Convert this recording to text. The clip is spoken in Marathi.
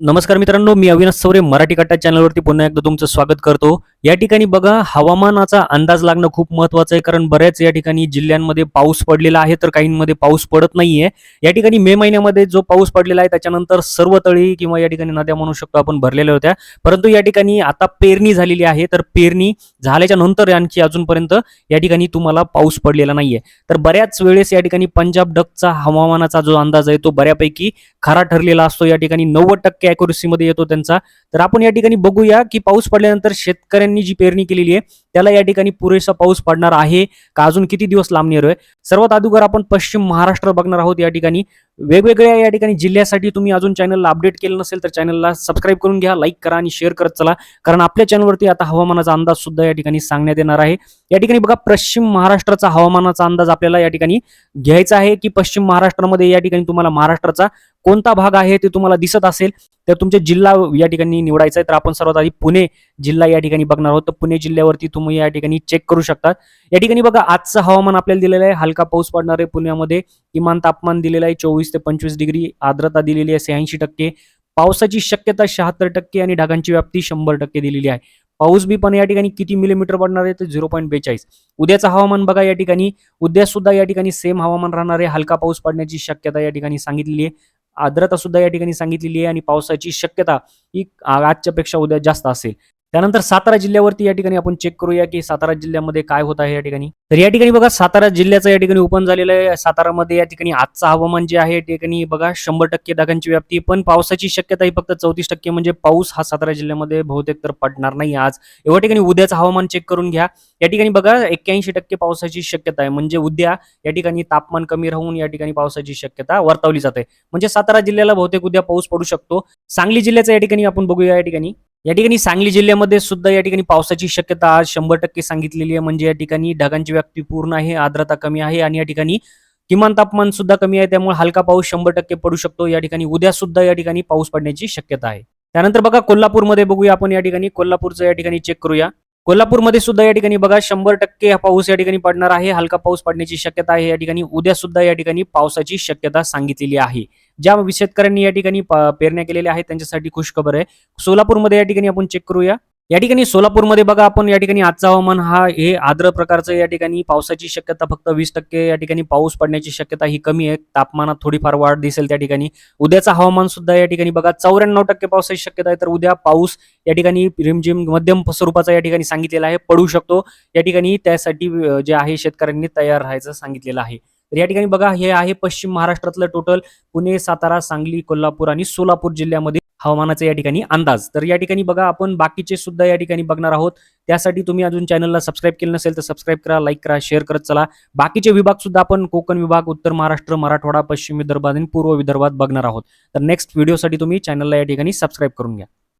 नमस्कार मित्रांनो मी अविनाश सौरे मराठी कट्टा चॅनलवरती पुन्हा एकदा तुमचं स्वागत करतो. या ठिकाणी बघा हवामानाचा अंदाज लागणं खूप महत्वाचं आहे कारण बऱ्याच या ठिकाणी जिल्ह्यांमध्ये पाऊस पडलेला आहे तर काहींमध्ये पाऊस पडत नाहीये. या ठिकाणी मे महिन्यामध्ये जो पाऊस पडलेला आहे त्याच्यानंतर सर्व तळी किंवा या ठिकाणी नद्या म्हणू शकतो आपण भरलेल्या होत्या. परंतु या ठिकाणी आता पेरणी झालेली आहे तर पेरणी झाल्याच्यानंतर आणखी अजूनपर्यंत या ठिकाणी तुम्हाला पाऊस पडलेला नाहीये. तर बऱ्याच वेळेस या ठिकाणी पंजाब डकचा हवामानाचा जो अंदाज आहे तो बऱ्यापैकी खरा ठरलेला असतो. या ठिकाणी नव्वद टक्के टक्के मध्ये येतो त्यांचा. तर आपण या ठिकाणी बघूया की पाऊस पडल्यानंतर शेतकऱ्यांनी जी पेरणी केलेली आहे त्याला या ठिकाणी पुरेसा पाऊस पडणार आहे का? अजून किती दिवस लांबणार आहे? सर्वात अगोदर आपण पश्चिम महाराष्ट्र बघणार आहोत या ठिकाणी. वेगवेगळ्या या ठिकाणी जिल्ह्यासाठी तुम्ही अजून चॅनलला अपडेट केलं नसेल तर चॅनलला सबस्क्राईब करून घ्या लाईक करा आणि शेअर करत चला. कारण आपल्या चॅनलवरती आता हवामानाचा अंदाज सुद्धा या ठिकाणी सांगण्यात येणार आहे. या ठिकाणी बघा पश्चिम महाराष्ट्राचा हवामानाचा अंदाज आपल्याला या ठिकाणी घ्यायचा आहे की पश्चिम महाराष्ट्रामध्ये या ठिकाणी तुम्हाला महाराष्ट्राचा कोणता भाग आहे ते तुम्हाला दिसत असेल तर तुमचे जिल्हा या ठिकाणी निवडायचा आहे तर आपण सर्वात आधी पुणे जिल्हा या ठिकाणी बघणार आहोत. तर पुणे जिल्ह्यावरती तुम्ही या ठिकाणी चेक करू शकता. या ठिकाणी बघा आजचं हवामान आपल्याला दिलेलं आहे. हलका पाऊस पडणार आहे पुण्यामध्ये. किमान तापमान दिलेलं आहे चोवीस ते पंचवीस डिग्री. आर्द्रता दिलेली आहे शहाऐंशी टक्के. पावसाची शक्यता शहात्तर टक्के आणि ढगांची व्याप्ती शंभर टक्के दिलेली आहे. पाऊस बी पण या ठिकाणी किती मिलीमीटर पडणार आहे तर झिरो पॉईंट बेचाळीस. उद्याचं हवामान बघा या ठिकाणी. उद्या सुद्धा या ठिकाणी सेम हवामान राहणार आहे. हलका पाऊस पडण्याची शक्यता या ठिकाणी सांगितलेली आहे. आर्द्रता सुद्धा या ठिकाणी सांगितलेली आहे आणि पावसाची शक्यता ही आजच्या पेक्षा उद्या जास्त असेल. त्यानंतर सातारा जिल्ह्यावरती या ठिकाणी आपण चेक करूया की सातारा जिल्ह्यामध्ये काय होत आहे या ठिकाणी. तर या ठिकाणी बघा सातारा जिल्ह्याचं या ठिकाणी ओपन झालेलं आहे. सातारामध्ये या ठिकाणी आजचं हवामान जे आहे या ठिकाणी बघा शंभर टक्के ढगांची व्याप्ती. पण पावसाची शक्यता ही फक्त चौतीस टक्के म्हणजे पाऊस हा सातारा जिल्ह्यामध्ये बहुतेक तर पडणार नाही आज. एवढ्या ठिकाणी उद्याचं हवामान चेक करून घ्या. या ठिकाणी बघा एक्क्याऐंशी टक्के पावसाची शक्यता आहे. म्हणजे उद्या या ठिकाणी तापमान कमी राहून या ठिकाणी पावसाची शक्यता वर्तवली जाते. म्हणजे सातारा जिल्ह्याला बहुतेक उद्या पाऊस पडू शकतो. सांगली जिल्ह्याचं या ठिकाणी आपण बघूया या ठिकाणी. या ठिकाणी सांगली जिल्ह्यामध्ये सुद्धा या ठिकाणी पावसाची शक्यता आज शंभर टक्के सांगितलेली आहे. म्हणजे या ठिकाणी ढगांची व्याप्ती पूर्ण आहे आर्द्रता कमी आहे आणि या ठिकाणी किमान तापमान सुद्धा कमी आहे. त्यामुळे हलका पाऊस शंभर टक्के पडू शकतो. या ठिकाणी उद्या सुद्धा या ठिकाणी पाऊस पडण्याची शक्यता आहे. त्यानंतर बघा कोल्हापूरमध्ये बघूया आपण. या ठिकाणी कोल्हापूरचं या ठिकाणी चेक करूया. कोल्हापूरमध्ये सुद्धा या ठिकाणी बघा शंभर टक्के हा पाऊस या ठिकाणी पडणार आहे. हलका पाऊस पडण्याची शक्यता आहे. या ठिकाणी उद्या सुद्धा या ठिकाणी पावसाची शक्यता सांगितलेली आहे. ज्या शेतकऱ्यांनी या ठिकाणी पेरण्या केलेल्या आहेत त्यांच्यासाठी खुशखबर आहे. सोलापूरमध्ये या ठिकाणी आपण चेक करूया. या ठिकाणी सोलापूरमध्ये बघा आपण या ठिकाणी आजचा हवामान हा हे आर्द्र प्रकारचं या ठिकाणी पावसाची शक्यता फक्त वीस टक्के या ठिकाणी पाऊस पडण्याची शक्यता ही कमी आहे. तापमानात थोडीफार वाढ दिसेल त्या ठिकाणी. उद्याचं हवामान सुद्धा या ठिकाणी बघा चौऱ्याण्णव टक्के पावसाची शक्यता आहे. तर उद्या पाऊस या ठिकाणी रिमझिम मध्यम स्वरूपाचा या ठिकाणी सांगितलेला आहे. पडू शकतो. या ठिकाणी त्यासाठी जे आहे शेतकऱ्यांनी तयार राहायचं सांगितलेलं आहे. तर या ठिकाणी बघा हे आहे पश्चिम महाराष्ट्रातलं टोटल पुणे सातारा सांगली कोल्हापूर आणि सोलापूर जिल्ह्यामध्ये हवामानाचा या ठिकाणी अंदाज. तर या ठिकाणी बघा आपण बाकीचे सुद्धा या ठिकाणी बघणार आहोत. त्यासाठी तुम्ही अजून चॅनलला सबस्क्राईब केलं नसेल तर सबस्क्राईब करा लाईक करा शेअर करत चला. बाकीचे विभाग सुद्धा आपण कोकण विभाग उत्तर महाराष्ट्र मराठवाडा पश्चिम विदर्भात आणि पूर्व विदर्भात बघणार आहोत. तर नेक्स्ट व्हिडिओसाठी तुम्ही चॅनलला या ठिकाणी सबस्क्राईब करून घ्या.